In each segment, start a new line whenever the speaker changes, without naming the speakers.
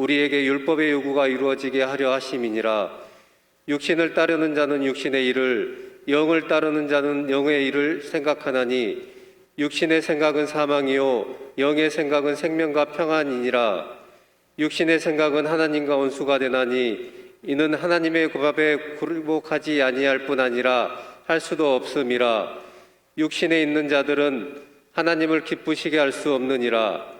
우리에게 율법의 요구가 이루어지게 하려 하심이니라. 육신을 따르는 자는 육신의 일을 영을 따르는 자는 영의 일을 생각하나니 육신의 생각은 사망이요 영의 생각은 생명과 평안이니라. 육신의 생각은 하나님과 원수가 되나니 이는 하나님의 법에 굴복하지 아니할 뿐 아니라 할 수도 없음이라. 육신에 있는 자들은 하나님을 기쁘시게 할 수 없느니라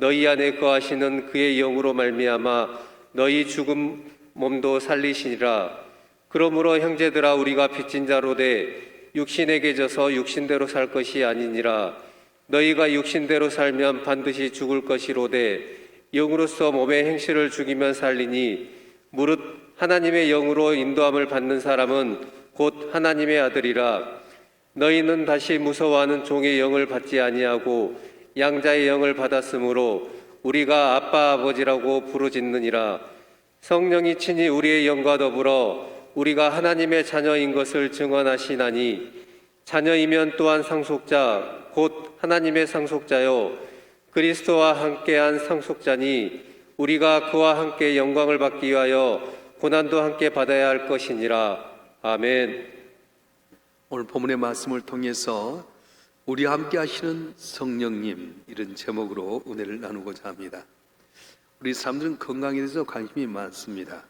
너희 안에 거하시는 그의 영으로 말미암아 너희 죽은 몸도 살리시니라. 그러므로 형제들아 우리가 빚진 자로 돼 육신에게 져서 육신대로 살 것이 아니니라. 너희가 육신대로 살면 반드시 죽을 것이로되 영으로서 몸의 행실을 죽이면 살리니 무릇 하나님의 영으로 인도함을 받는 사람은 곧 하나님의 아들이라. 너희는 다시 무서워하는 종의 영을 받지 아니하고 양자의 영을 받았으므로 우리가 아빠 아버지라고 부르짖느니라. 성령이 친히 우리의 영과 더불어 우리가 하나님의 자녀인 것을 증언하시나니 자녀이면 또한 상속자 곧 하나님의 상속자요. 그리스도와 함께한 상속자니 우리가 그와 함께 영광을 받기 위하여 고난도 함께 받아야 할 것이니라. 아멘.
오늘 본문의 말씀을 통해서 우리 함께 하시는 성령님 이런 제목으로 은혜를 나누고자 합니다. 우리 사람들은 건강에 대해서 관심이 많습니다.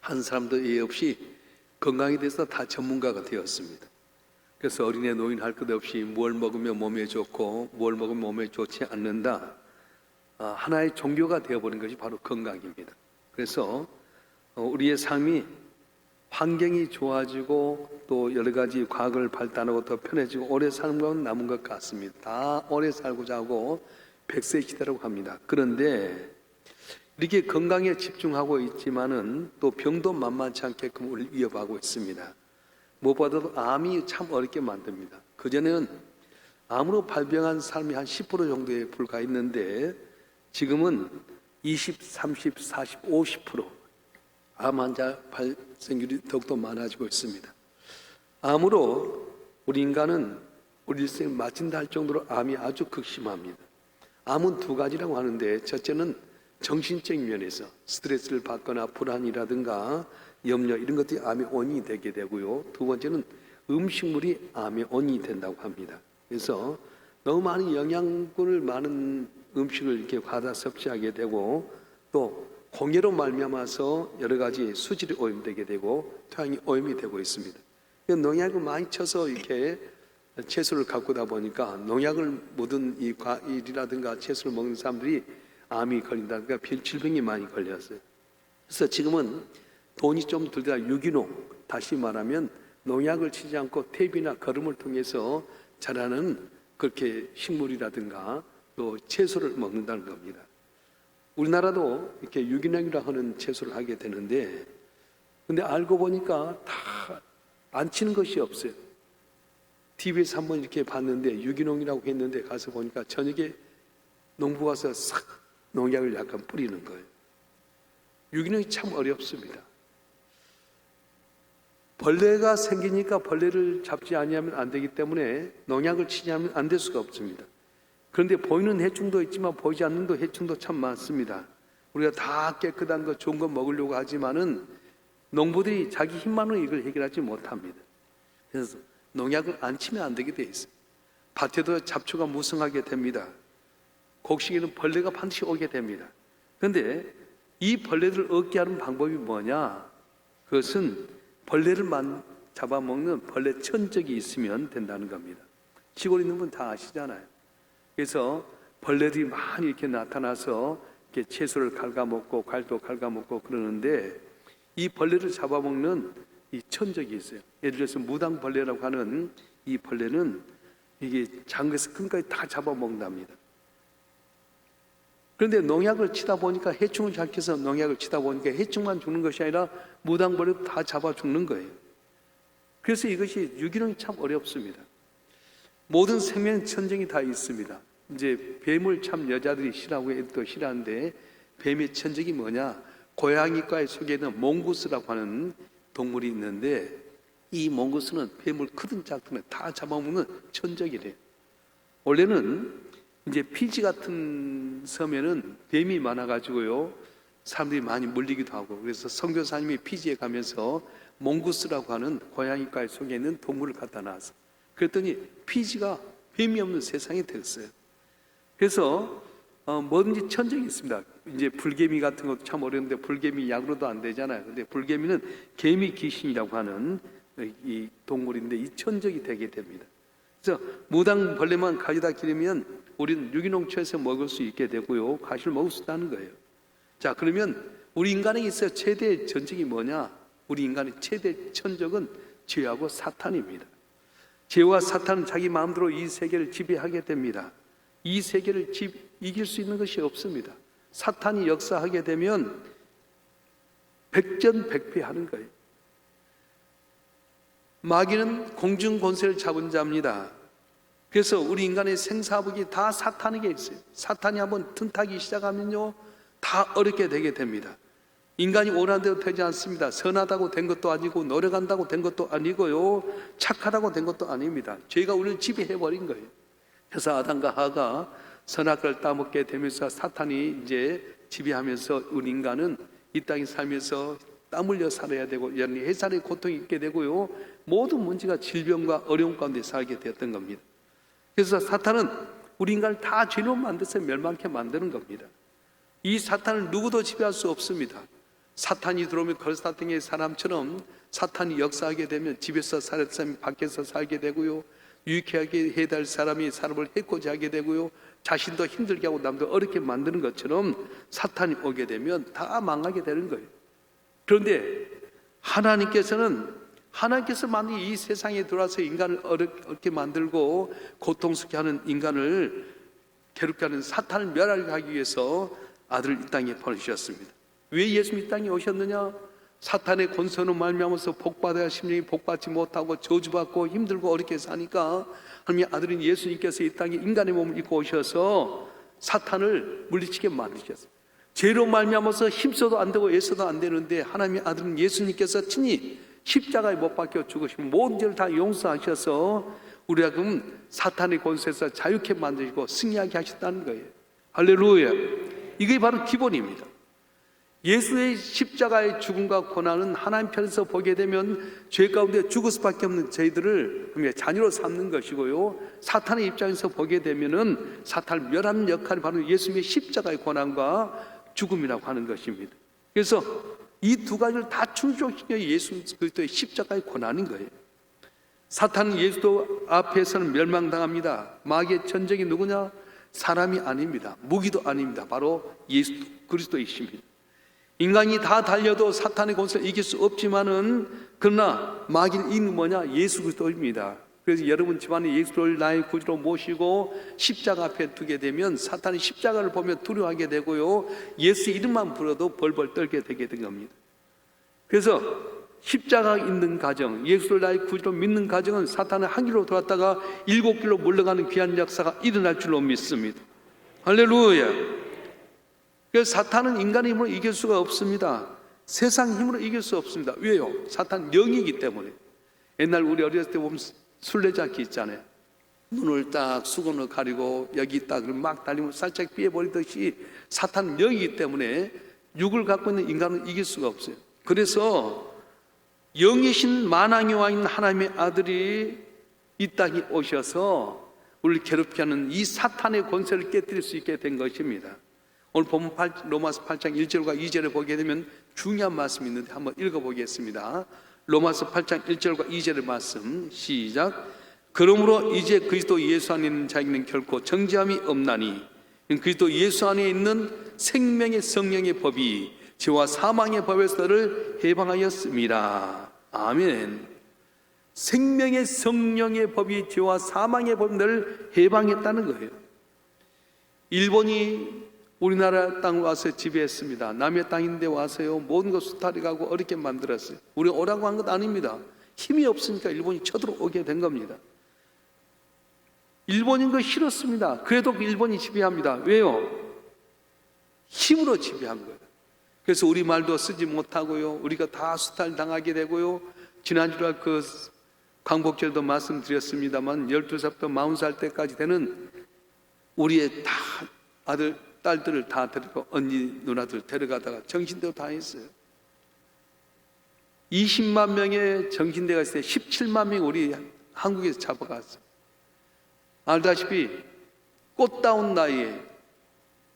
한 사람도 예의 없이 건강에 대해서 다 전문가가 되었습니다. 그래서 어린애 노인 할 것 없이 뭘 먹으면 몸에 좋고 뭘 먹으면 몸에 좋지 않는다. 아, 하나의 종교가 되어버린 것이 바로 건강입니다. 그래서 어, 우리의 삶이 환경이 좋아지고 또 여러 가지 과학을 발달하고 더 편해지고 오래 사는 건 남은 것 같습니다. 다 오래 살고자 하고 백세 시대라고 합니다. 그런데 이렇게 건강에 집중하고 있지만은 또 병도 만만치 않게끔 위협하고 있습니다. 무엇보다도 암이 참 어렵게 만듭니다. 그전에는 암으로 발병한 사람이 한 10% 정도에 불과했는데 지금은 20, 30, 40, 50% 암 환자 발생률이 더욱더 많아지고 있습니다. 암으로 우리 인간은 우리 일생을 마친다 할 정도로 암이 아주 극심합니다. 암은 두 가지라고 하는데 첫째는 정신적인 면에서 스트레스를 받거나 불안이라든가 염려 이런 것들이 암의 원인이 되게 되고요. 두 번째는 음식물이 암의 원인이 된다고 합니다. 그래서 너무 많은 영양분을 많은 음식을 이렇게 과다 섭취하게 되고 또 공해로 말미암아서 여러 가지 수질이 오염되게 되고 토양이 오염이 되고 있습니다. 농약을 많이 쳐서 이렇게 채소를 가꾸다 보니까 농약을 묻은 이 과일이라든가 채소를 먹는 사람들이 암이 걸린다든가 질병이 많이 걸렸어요. 그래서 지금은 돈이 좀 들더라 유기농 다시 말하면 농약을 치지 않고 퇴비나 거름을 통해서 자라는 그렇게 식물이라든가 또 채소를 먹는다는 겁니다. 우리나라도 이렇게 유기농이라 하는 채소를 하게 되는데 근데 알고 보니까 다 안 치는 것이 없어요. TV에서 한번 이렇게 봤는데 유기농이라고 했는데 가서 보니까 저녁에 농부 가서 싹 농약을 약간 뿌리는 거예요. 유기농이 참 어렵습니다. 벌레가 생기니까 벌레를 잡지 아니하면 안 되기 때문에 농약을 치지 않으면 안 될 수가 없습니다. 그런데 보이는 해충도 있지만 보이지 않는 해충도 참 많습니다. 우리가 다 깨끗한 거 좋은 거 먹으려고 하지만은 농부들이 자기 힘만으로 이걸 해결하지 못합니다. 그래서 농약을 안 치면 안 되게 돼 있어요. 밭에도 잡초가 무성하게 됩니다. 곡식에는 벌레가 반드시 오게 됩니다. 그런데 이 벌레들을 얻게 하는 방법이 뭐냐? 그것은 벌레를 만 잡아먹는 벌레 천적이 있으면 된다는 겁니다. 시골에 있는 분 다 아시잖아요. 그래서 벌레들이 많이 이렇게 나타나서 이렇게 채소를 갉아먹고 갈도 갉아먹고 그러는데 이 벌레를 잡아먹는 이 천적이 있어요. 예를 들어서 무당벌레라고 하는 이 벌레는 이게 장에서 끈까지 다 잡아먹는답니다. 그런데 농약을 치다 보니까 해충을 잡혀서 농약을 치다 보니까 해충만 죽는 것이 아니라 무당벌레도 다 잡아 죽는 거예요. 그래서 이것이 유기농이 참 어렵습니다. 모든 생명 천정이 다 있습니다. 이제 뱀을 참 여자들이 싫어하고 애들도 싫어하는데 뱀의 천적이 뭐냐? 고양이과의 속에는 몽구스라고 하는 동물이 있는데 이 몽구스는 뱀을 크든 작든 다 잡아먹는 천적이래요. 원래는 이제 피지 같은 섬에는 뱀이 많아가지고요 사람들이 많이 물리기도 하고 그래서 선교사님이 피지에 가면서 몽구스라고 하는 고양이과의 속에 있는 동물을 갖다 놨어. 그랬더니 피지가 뱀이 없는 세상이 됐어요. 그래서 어, 뭐든지 천적이 있습니다. 이제 불개미 같은 것도 참 어려운데 불개미 약으로도 안 되잖아요. 근데 불개미는 개미 귀신이라고 하는 이 동물인데 이 천적이 되게 됩니다. 그래서 무당 벌레만 가져다 기르면 우리는 유기농처에서 먹을 수 있게 되고요. 과실 먹을 수 있다는 거예요. 자, 그러면 우리 인간에게 있어 최대 전적이 뭐냐? 우리 인간의 최대 천적은 죄하고 사탄입니다. 죄와 사탄은 자기 마음대로 이 세계를 지배하게 됩니다. 이 세계를 집, 이길 수 있는 것이 없습니다. 사탄이 역사하게 되면 백전백패하는 거예요. 마귀는 공중 권세를 잡은 자입니다. 그래서 우리 인간의 생사복이 다 사탄에게 있어요. 사탄이 한번 틈타기 시작하면요, 다 어렵게 되게 됩니다. 인간이 원하는 대로 되지 않습니다. 선하다고 된 것도 아니고, 노력한다고 된 것도 아니고요, 착하다고 된 것도 아닙니다. 죄가 우리를 지배해 버린 거예요. 그래서 아담과 하가 선악을 따먹게 되면서 사탄이 이제 지배하면서 우리 인간은 이 땅에 살면서 땀 흘려 살아야 되고, 해살의 고통이 있게 되고요, 모든 문제가 질병과 어려움 가운데 살게 되었던 겁니다. 그래서 사탄은 우리 인간을 다 죄로 만들어서 멸망케 만드는 겁니다. 이 사탄을 누구도 지배할 수 없습니다. 사탄이 들어오면 걸사탕의 사람처럼 사탄이 역사하게 되면 집에서 살 사람이 밖에서 살게 되고요. 유익하게 될 사람이 사람을 해코지 하게 되고요. 자신도 힘들게 하고 남도 어렵게 만드는 것처럼 사탄이 오게 되면 다 망하게 되는 거예요. 그런데 하나님께서는 하나님께서 만든 이 세상에 들어와서 인간을 어렵게 만들고 고통스럽게 하는 인간을 괴롭게 하는 사탄을 멸하기 위해서 아들을 이 땅에 보내주셨습니다. 왜 예수님 이 땅에 오셨느냐? 사탄의 권선을 말미암아서 복받아야 할 심령이 복받지 못하고 저주받고 힘들고 어렵게 사니까 하나님의 아들인 예수님께서 이 땅에 인간의 몸을 입고 오셔서 사탄을 물리치게 만드셨어요. 죄로 말미암아서 힘써도 안 되고 애써도 안 되는데 하나님의 아들은 예수님께서 친히 십자가에 못 박혀 죽으시면 모든 죄를 다 용서하셔서 우리가 그럼 사탄의 권세에서 자유케 만드시고 승리하게 하셨다는 거예요. 할렐루야. 이게 바로 기본입니다. 예수의 십자가의 죽음과 고난은 하나님 편에서 보게 되면 죄 가운데 죽을 수밖에 없는 저희들을 그냥 자녀로 삼는 것이고요. 사탄의 입장에서 보게 되면은 사탄을 멸하는 역할이 바로 예수님의 십자가의 고난과 죽음이라고 하는 것입니다. 그래서 이 두 가지를 다 충족시켜 예수 그리스도의 십자가의 고난인 거예요. 사탄은 예수도 앞에서는 멸망당합니다. 마귀의 전쟁이 누구냐? 사람이 아닙니다. 무기도 아닙니다. 바로 예수 그리스도이십니다. 인간이 다 달려도 사탄의 권세를 이길 수 없지만은 그러나 마귀는 이는 뭐냐? 예수 그리스도입니다. 그래서 여러분 집안에 예수를 나의 구주로 모시고 십자가 앞에 두게 되면 사탄이 십자가를 보며 두려워하게 되고요. 예수 이름만 불어도 벌벌 떨게 되게 된 겁니다. 그래서 십자가 있는 가정, 예수를 나의 구주로 믿는 가정은 사탄은 한 길로 돌았다가 일곱 길로 물러가는 귀한 역사가 일어날 줄로 믿습니다. 할렐루야. 그래서 사탄은 인간의 힘으로 이길 수가 없습니다. 세상 힘으로 이길 수 없습니다. 왜요? 사탄 영이기 때문에. 옛날 우리 어렸을 때 보면 술래잡기 있잖아요. 눈을 딱 수건을 가리고 여기 딱 막 달리면 살짝 피해버리듯이 사탄 영이기 때문에 육을 갖고 있는 인간은 이길 수가 없어요. 그래서 영이신 와 있는 하나님의 아들이 이 땅에 오셔서 우리를 괴롭게 하는 이 사탄의 권세를 깨뜨릴 수 있게 된 것입니다. 오늘 본문 8, 로마서 8장 1절과 2절을 보게 되면 중요한 말씀이 있는데 한번 읽어보겠습니다. 로마서 8장 1절과 2절의 말씀 시작. 그러므로 이제 그리스도 예수 안에 있는 자에게는 결코 정죄함이 없나니 그리스도 예수 안에 있는 생명의 성령의 법이 죄와 사망의 법에서 너를 해방하였습니다. 아멘. 생명의 성령의 법이 죄와 사망의 법을 해방했다는 거예요. 일본이 우리나라 땅 와서 지배했습니다. 남의 땅인데 와서요 모든 것 수탈해가고 어렵게 만들었어요. 우리 오라고 한 것 아닙니다. 힘이 없으니까 일본이 쳐들어오게 된 겁니다. 일본인 거 싫었습니다. 그래도 일본이 지배합니다. 왜요? 힘으로 지배한 거예요. 그래서 우리 말도 쓰지 못하고요. 우리가 다 수탈 당하게 되고요. 지난주에 그 광복절도 말씀드렸습니다만 12살부터 40살 때까지 되는 우리의 다 아들, 딸들을 다 데리고 언니, 누나들 데려가다가 정신대로 다 했어요. 20만 명의 정신대가 있을 때 17만 명 우리 한국에서 잡아갔어요. 알다시피 꽃다운 나이에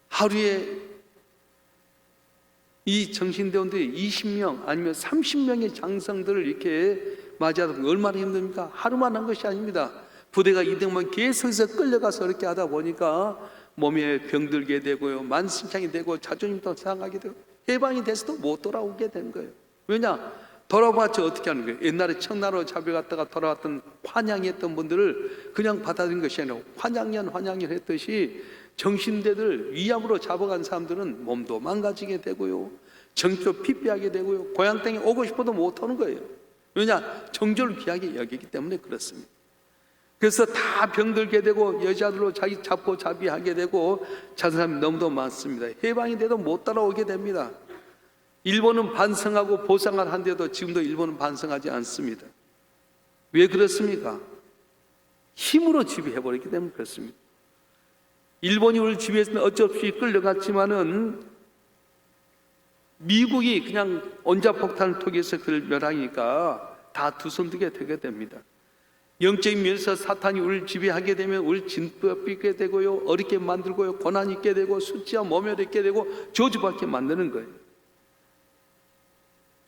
하루에 이 정신대원들이 20명 아니면 30명의 장성들을 이렇게 맞이하다 보면 얼마나 힘듭니까? 하루만 한 것이 아닙니다. 부대가 이등만 계속해서 끌려가서 이렇게 하다 보니까 몸에 병들게 되고요. 만신창이 되고 자존심도 상하게 되고 해방이 돼서도 못 돌아오게 된 거예요. 왜냐? 돌아봤자 어떻게 하는 거예요? 옛날에 청나라로 잡혀갔다가 돌아왔던 환양했던 분들을 그냥 받아들인 것이 아니라 환양년 환양년 했듯이 정신대들 위암으로 잡아간 사람들은 몸도 망가지게 되고요. 정도 피폐하게 되고요. 고향 땅에 오고 싶어도 못 오는 거예요. 왜냐? 정조를 귀하게 여기기 때문에 그렇습니다. 그래서 다 병들게 되고 여자들로 자기 잡고 자비하게 되고 자는 사람이 너무도 많습니다. 해방이 돼도 못 따라오게 됩니다. 일본은 반성하고 보상을 한데도 지금도 일본은 반성하지 않습니다. 왜 그렇습니까? 힘으로 지배해버렸기 때문에 그렇습니다. 일본이 우리를 지배했으면 어쩔 수 없이 끌려갔지만은 미국이 그냥 원자폭탄을 통해서 그를 멸하니까 다 두손 두게 되게 됩니다. 영적인 면에서 사탄이 우리를 지배하게 되면 우리를 진법있게 되고요. 어렵게 만들고요. 고난 있게 되고 수치와 모멸 있게 되고 저주받게 만드는 거예요.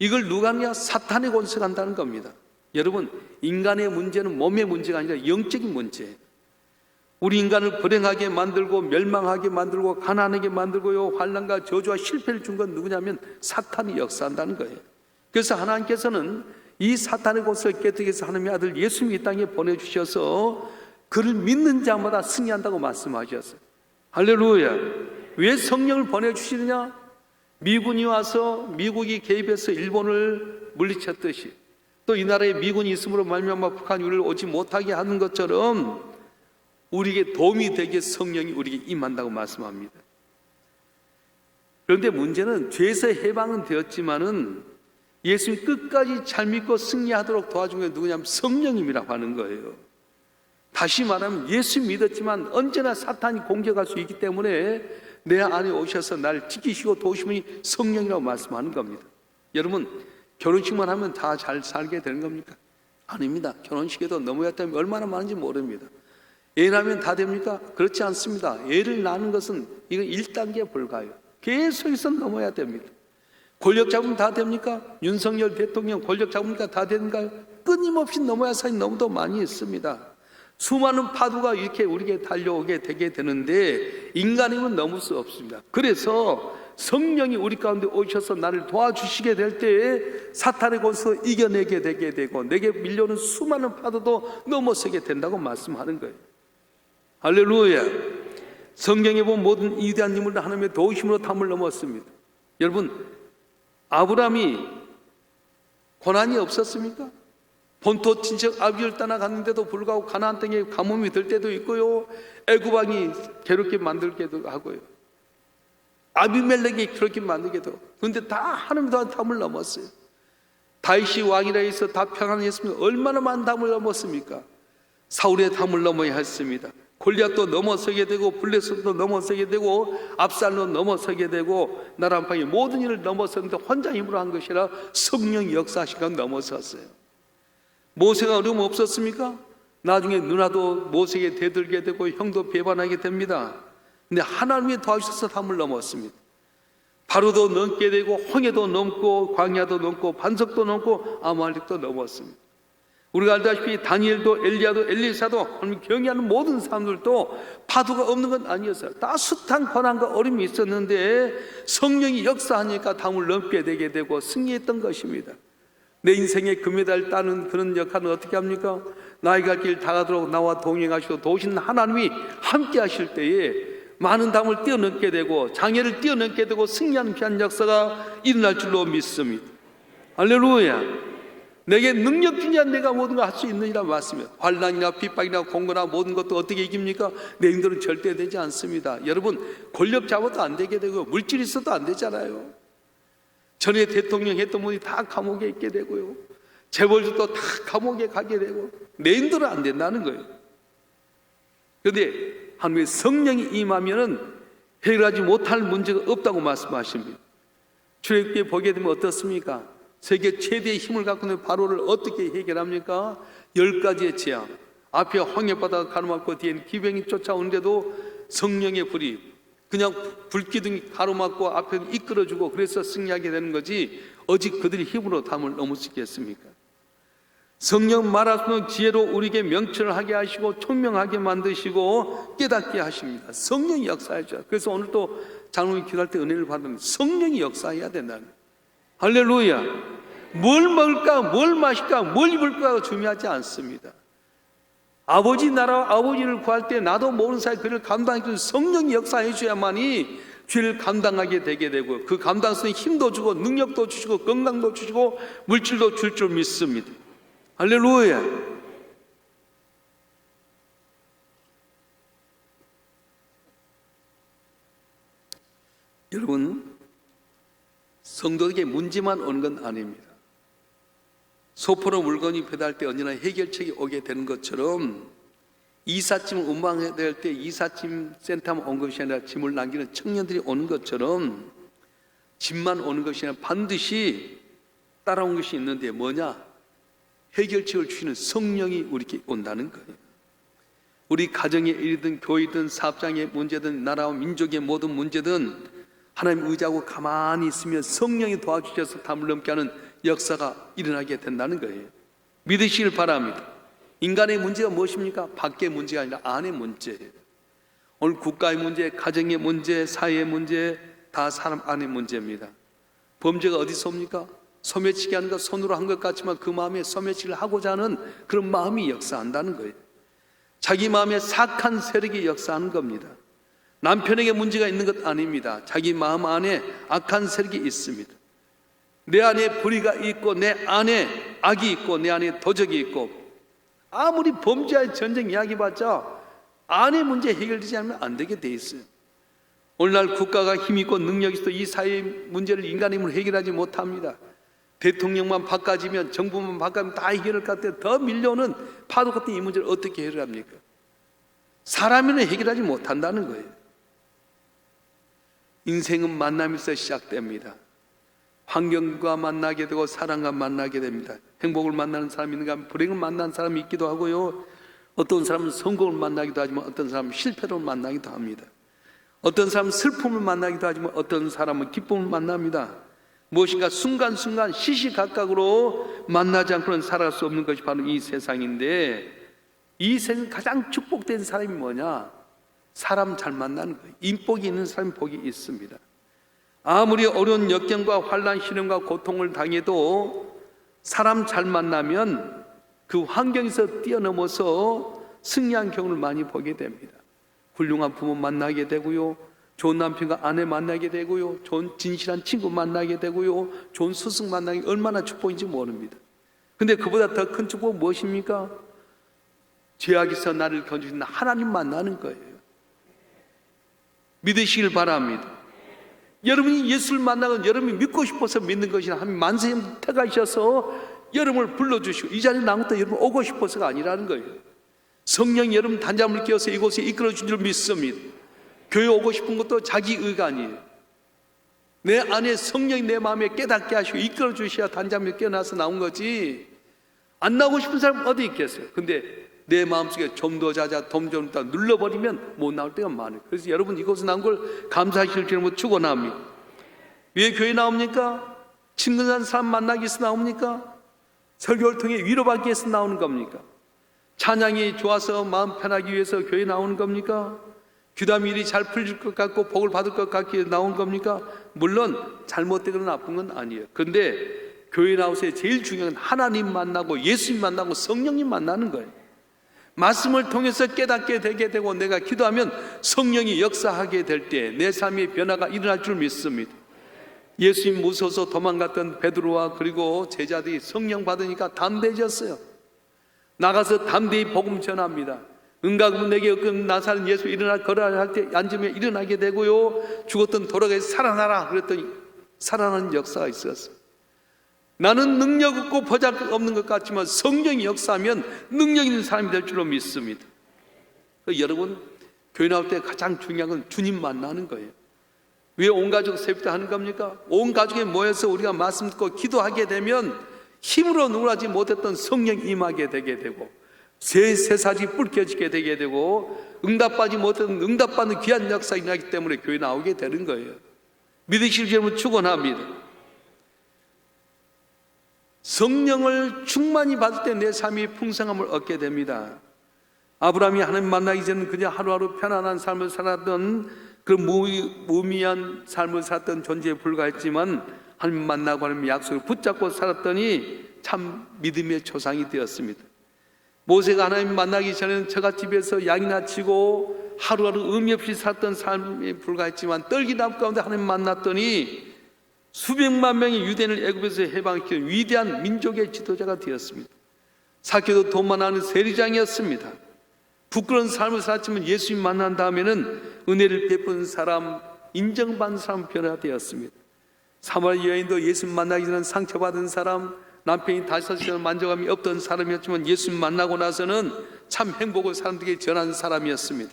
이걸 누가 하냐? 사탄의 권세가 한다는 겁니다. 여러분, 인간의 문제는 몸의 문제가 아니라 영적인 문제예요. 우리 인간을 불행하게 만들고 멸망하게 만들고 가난하게 만들고요. 환란과 저주와 실패를 준 건 누구냐면 사탄이 역사한다는 거예요. 그래서 하나님께서는 이 사탄의 곳을 위해서 하나님의 아들 예수님이 이 땅에 보내주셔서 그를 믿는 자마다 승리한다고 말씀하셨어요. 할렐루야. 왜 성령을 보내주시느냐? 미군이 와서 미국이 개입해서 일본을 물리쳤듯이 또 이 나라에 미군이 있음으로 말미암아 북한이 우리를 오지 못하게 하는 것처럼 우리에게 도움이 되게 성령이 우리에게 임한다고 말씀합니다. 그런데 문제는 죄에서 해방은 되었지만은 예수님 끝까지 잘 믿고 승리하도록 도와준 게 누구냐면 성령님이라고 하는 거예요. 다시 말하면 예수 믿었지만 언제나 사탄이 공격할 수 있기 때문에 내 안에 오셔서 나를 지키시고 도우시는 분이 성령이라고 말씀하는 겁니다. 여러분 결혼식만 하면 다 잘 살게 되는 겁니까? 아닙니다. 결혼식에도 넘어야 때문에 얼마나 많은지 모릅니다. 애 낳으면 다 됩니까? 그렇지 않습니다. 애를 낳는 것은 이건 1단계에 불과해요. 계속해서 넘어야 됩니다. 권력 잡으면 다 됩니까? 윤석열 대통령 권력 잡으니까 다 되는가요? 끊임없이 넘어야 사이 너무도 많이 있습니다. 수많은 파도가 이렇게 우리에게 달려오게 되게 되는데 인간이면 넘을 수 없습니다. 그래서 성령이 우리 가운데 오셔서 나를 도와주시게 될 때에 사탄의 권서 이겨내게 되게 되고 내게 밀려오는 수많은 파도도 넘어서게 된다고 말씀하는 거예요. 할렐루야. 성경에 본 모든 위대한 인물은 하나님의 도우심으로 담을 넘었습니다. 여러분, 아브라함이 고난이 없었습니까? 본토 친척 아비를 떠나갔는데도 불구하고 가나안 땅에 가뭄이 들 때도 있고요. 애굽왕이 괴롭게 만들게도 하고요. 아비멜렉이 그렇게 만들게도. 그런데 다 하나님도 담을 넘었어요. 다윗이 왕이라 해서 다 평안했으면 얼마나 많은 담을 넘었습니까? 사울의 담을 넘어야 했습니다. 골리앗도 넘어서게 되고 블레셋도 넘어서게 되고 압살로 넘어서게 되고 나라 한방의 모든 일을 넘어섰는데 혼자 힘으로 한 것이라 성령 건 넘어섰어요. 모세가 어려움 없었습니까? 나중에 누나도 모세에게 대들게 되고 형도 배반하게 됩니다. 근데 하나님이 도와주셔서 담을 넘었습니다. 바로도 넘게 되고 홍해도 넘고 광야도 넘고 반석도 넘고 아말렉도 넘었습니다. 우리가 알다시피 다니엘도 엘리야도 엘리사도 하나님 경외하는 모든 사람들도 파도가 없는 건 아니었어요. 다 숱한 고난과 어림이 있었는데 성령이 역사하니까 담을 넘게 되게 되고 승리했던 것입니다. 내 인생의 금메달 따는 그런 역할은 어떻게 합니까? 나이가 길 다가도록 나와 동행하시고 도우신 하나님이 함께 하실 때에 많은 담을 뛰어넘게 되고 장애를 뛰어넘게 되고 승리하는 귀한 역사가 일어날 줄로 믿습니다. 할렐루야. 내게 능력 주냐 내가 모든 걸 할 수 있느니라 말씀이에요. 환란이나 핍박이나 공고나 모든 것도 어떻게 이깁니까? 내 힘들은 절대 되지 않습니다. 여러분 권력 잡아도 안 되게 되고 물질 있어도 안 되잖아요. 전에 대통령 했던 분이 다 감옥에 있게 되고요. 재벌들도 다 감옥에 가게 되고 내 힘들은 안 된다는 거예요. 그런데 하나님의 성령이 임하면은 해결하지 못할 문제가 없다고 말씀하십니다. 출애굽기에 보게 되면 어떻습니까? 세계 최대의 힘을 갖고 있는 바로를 어떻게 해결합니까? 열 가지의 재앙. 앞에 황해바다가 가로막고 뒤엔 기병이 쫓아오는데도 성령의 불이 그냥 불기둥이 가로막고 앞에 이끌어주고 그래서 승리하게 되는 거지 어찌 그들이 힘으로 담을 넘을 수 있겠습니까? 성령 말하시는 지혜로 우리에게 명철을 하게 하시고 총명하게 만드시고 깨닫게 하십니다. 성령이 역사하죠. 그래서 오늘도 장로님 기도할 때 은혜를 받으면 성령이 역사해야 된다는. 할렐루야. 뭘 먹을까, 뭘 마실까, 뭘 입을까가 중요하지 않습니다. 아버지 나라 아버지를 구할 때 나도 모르는 사이 그를 감당해 주는 성령이 역사해 줘야만이 죄를 감당하게 되게 되고 그 감당성에 힘도 주고 능력도 주시고 건강도 주시고 물질도 줄 줄 믿습니다. 할렐루야. 여러분 성도에게 문제만 오는 건 아닙니다. 소포로 물건이 배달 때 언제나 해결책이 오게 되는 것처럼 이삿짐을 운반해야 될 때 이삿짐 센터만 온 것이 아니라 짐을 남기는 청년들이 오는 것처럼 짐만 오는 것이 아니라 반드시 따라온 것이 있는데 뭐냐? 해결책을 주시는 성령이 우리에게 온다는 거예요. 우리 가정의 일이든 교회든 사업장의 문제든 나라와 민족의 모든 문제든 하나님 의지하고 가만히 있으면 성령이 도와주셔서 담을 넘게 하는 역사가 일어나게 된다는 거예요. 믿으시길 바랍니다. 인간의 문제가 무엇입니까? 밖의 문제가 아니라 안의 문제예요. 오늘 국가의 문제, 가정의 문제, 사회의 문제 다 사람 안의 문제입니다. 범죄가 어디서 옵니까? 소매치기 하는 것 손으로 한 것 같지만 그 마음에 소매치기를 하고자 하는 그런 마음이 역사한다는 거예요. 자기 마음에 사악한 세력이 역사하는 겁니다. 남편에게 문제가 있는 것 아닙니다. 자기 마음 안에 악한 세력이 있습니다. 내 안에 불의가 있고 내 안에 악이 있고 내 안에 도적이 있고 아무리 범죄의 전쟁 이야기봤자 안의 문제 해결되지 않으면 안 되게 돼 있어요. 오늘날 국가가 힘 있고 능력이 있어 이 사회의 문제를 인간의 힘으로 해결하지 못합니다. 대통령만 바꿔지면 정부만 바꿔면 다 해결할 것 같아 더 밀려오는 파도 같은 이 문제를 어떻게 해결합니까? 사람이는 해결하지 못한다는 거예요. 인생은 만남에서 시작됩니다. 환경과 만나게 되고 사랑과 만나게 됩니다. 행복을 만나는 사람이 있는가 하면 불행을 만나는 사람이 있기도 하고요. 어떤 사람은 성공을 만나기도 하지만 어떤 사람은 실패를 만나기도 합니다. 어떤 사람은 슬픔을 만나기도 하지만 어떤 사람은 기쁨을 만납니다. 무엇인가 순간순간 시시각각으로 만나지 않고는 살아갈 수 없는 것이 바로 이 세상인데 이 세상 가장 축복된 사람이 뭐냐? 사람 잘 만나는 거예요. 인복이 있는 사람이 복이 있습니다. 아무리 어려운 역경과 환란, 시련과 고통을 당해도 사람 잘 만나면 그 환경에서 뛰어넘어서 승리한 경우를 많이 보게 됩니다. 훌륭한 부모 만나게 되고요. 좋은 남편과 아내 만나게 되고요. 좋은 진실한 친구 만나게 되고요. 좋은 스승 만나기 얼마나 축복인지 모릅니다. 근데 그보다 더 큰 축복은 무엇입니까? 죄악에서 나를 건지는 하나님 만나는 거예요. 믿으시길 바랍니다. 여러분이 예수를 만나고 여러분이 믿고 싶어서 믿는 것이 아니라 하나님 만세히 택하셔서 여러분을 불러주시고 이 자리에 것도 여러분 오고 싶어서가 아니라는 거예요. 성령이 여러분 단잠을 깨워서 이곳에 이끌어준 줄 믿습니다. 교회 오고 싶은 것도 자기 의가 아니에요. 내 안에 성령이 내 마음에 깨닫게 하시고 이끌어 주셔야 단잠을 깨어나서 나온 거지. 안 나오고 싶은 사람 어디 있겠어요? 근데 내 마음속에 좀더 자자 더 눌러버리면 못 나올 때가 많아요. 그래서 여러분 이곳에 나온 걸 감사하실 줄못 축원합니다. 왜 교회 나옵니까? 친근한 사람 만나기 위해서 나옵니까? 설교를 통해 위로받기 위해서 나오는 겁니까? 찬양이 좋아서 마음 편하기 위해서 교회 나오는 겁니까? 귀담 일이 잘 풀릴 것 같고 복을 받을 것 같기 위해 나온 겁니까? 물론 잘못되거나 나쁜 건 아니에요. 그런데 교회 나오세요. 제일 중요한 건 하나님 만나고 예수님 만나고 성령님 만나는 거예요. 말씀을 통해서 깨닫게 되게 되고 내가 기도하면 성령이 역사하게 될 때 내 삶의 변화가 일어날 줄 믿습니다. 예수님 무서워서 도망갔던 베드로와 그리고 제자들이 성령 받으니까 담대해졌어요. 나가서 담대히 복음 전합니다. 응가금 내게 그 나사는 예수 일어나 걸어야 할때 앉으면 일어나게 되고요. 죽었던 돌아가서 살아나라 그랬더니 살아나는 역사가 있었어요. 나는 능력 없고 보잘 없는 것 같지만 성령이 역사하면 능력 있는 사람이 될 줄로 믿습니다. 그래서 여러분 교회 나올 때 가장 중요한 건 주님 만나는 거예요. 왜 온 가족 새벽때 하는 겁니까? 온 가족이 모여서 우리가 말씀 듣고 기도하게 되면 힘으로 누구하지 못했던 성령 임하게 되게 되고 새 새사지 뿔겨지게 되게 되고 응답받지 못했던 응답받는 귀한 역사가 나기 때문에 교회 나오게 되는 거예요. 믿으실 여러분 축원합니다. 성령을 충만히 받을 때 내 삶이 풍성함을 얻게 됩니다. 아브라함이 하나님 만나기 전에 그냥 하루하루 편안한 삶을 살았던 그 무미한 삶을 살았던 존재에 불과했지만 하나님 만나고 하나님 약속을 붙잡고 살았더니 참 믿음의 조상이 되었습니다. 모세가 하나님 만나기 전에는 처갓집에서 양이나 치고 하루하루 의미 없이 살았던 삶에 불과했지만 떨기나무 가운데 하나님 만났더니 수백만 명의 유대인을 애굽에서 해방시킨 위대한 민족의 지도자가 되었습니다. 사케도 돈 많아하는 세리장이었습니다. 부끄러운 삶을 살았지만 예수님 만난 다음에는 은혜를 베푼 사람, 인정받는 사람 변화되었습니다. 사마리 여인도 예수님 만나기 전에 상처받은 사람, 남편이 다시 시절 만족함이 없던 사람이었지만 예수님 만나고 나서는 참 행복을 사람들에게 전한 사람이었습니다.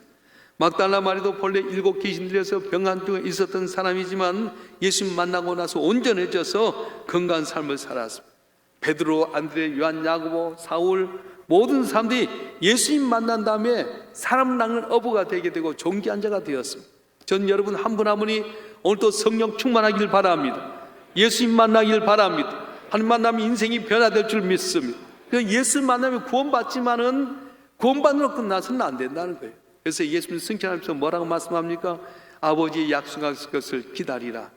막달라 마리도 본래 일곱 귀신 들려서 병한 중에 있었던 사람이지만 예수님 만나고 나서 온전해져서 건강한 삶을 살았습니다. 베드로, 안드레, 요한, 야고보, 사울 모든 사람들이 예수님 만난 다음에 사람 낳는 어부가 되게 되고 존귀한 자가 되었습니다. 전 여러분 한 분 한 분이 오늘도 성령 충만하기를 바랍니다. 예수님 만나기를 바랍니다. 하나님 만나면 인생이 변화될 줄 믿습니다. 그 예수 만나면 구원받지만은 구원받으로 끝나서는 안 된다는 거예요. 그래서 예수님 승천하면서 뭐라고 말씀합니까? 아버지의 약속한 것을 기다리라.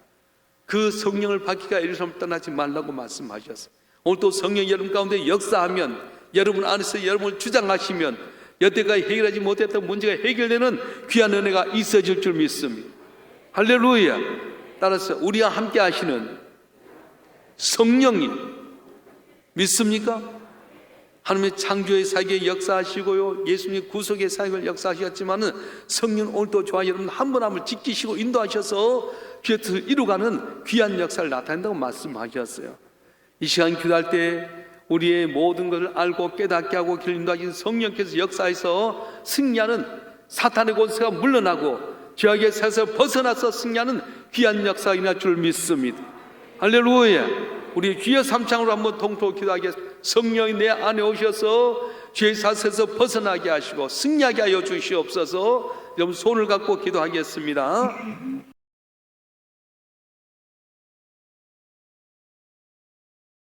그 성령을 받기가 예루살렘 떠나지 말라고 말씀하셨어요. 오늘 또 성령 여러분 가운데 역사하면 여러분 안에서 여러분을 주장하시면 여태까지 해결하지 못했던 문제가 해결되는 귀한 은혜가 있어질 줄 믿습니다. 할렐루야. 따라서 우리와 함께 하시는 성령님 믿습니까? 하나님의 창조의 사역에 역사하시고요. 예수님의 구속의 사역을 역사하셨지만은 성령 오늘도 저와 여러분 한분한분 지키시고 인도하셔서 주의 뜻을 이루가는 귀한 역사를 나타낸다고 말씀하셨어요. 이 시간 기도할 때 우리의 모든 것을 알고 깨닫게 하고 길 인도하신 성령께서 역사해서 승리하는 사탄의 권세가 물러나고 죄악의 세서 벗어나서 승리하는 귀한 일어날 줄 믿습니다. 할렐루야. 우리 귀의 삼창으로 한번 통토 기도하겠습니다. 성령이 내 안에 오셔서 죄의 사슬에서 벗어나게 하시고 승리하게 하여 주시옵소서. 여러분 손을 갖고 기도하겠습니다.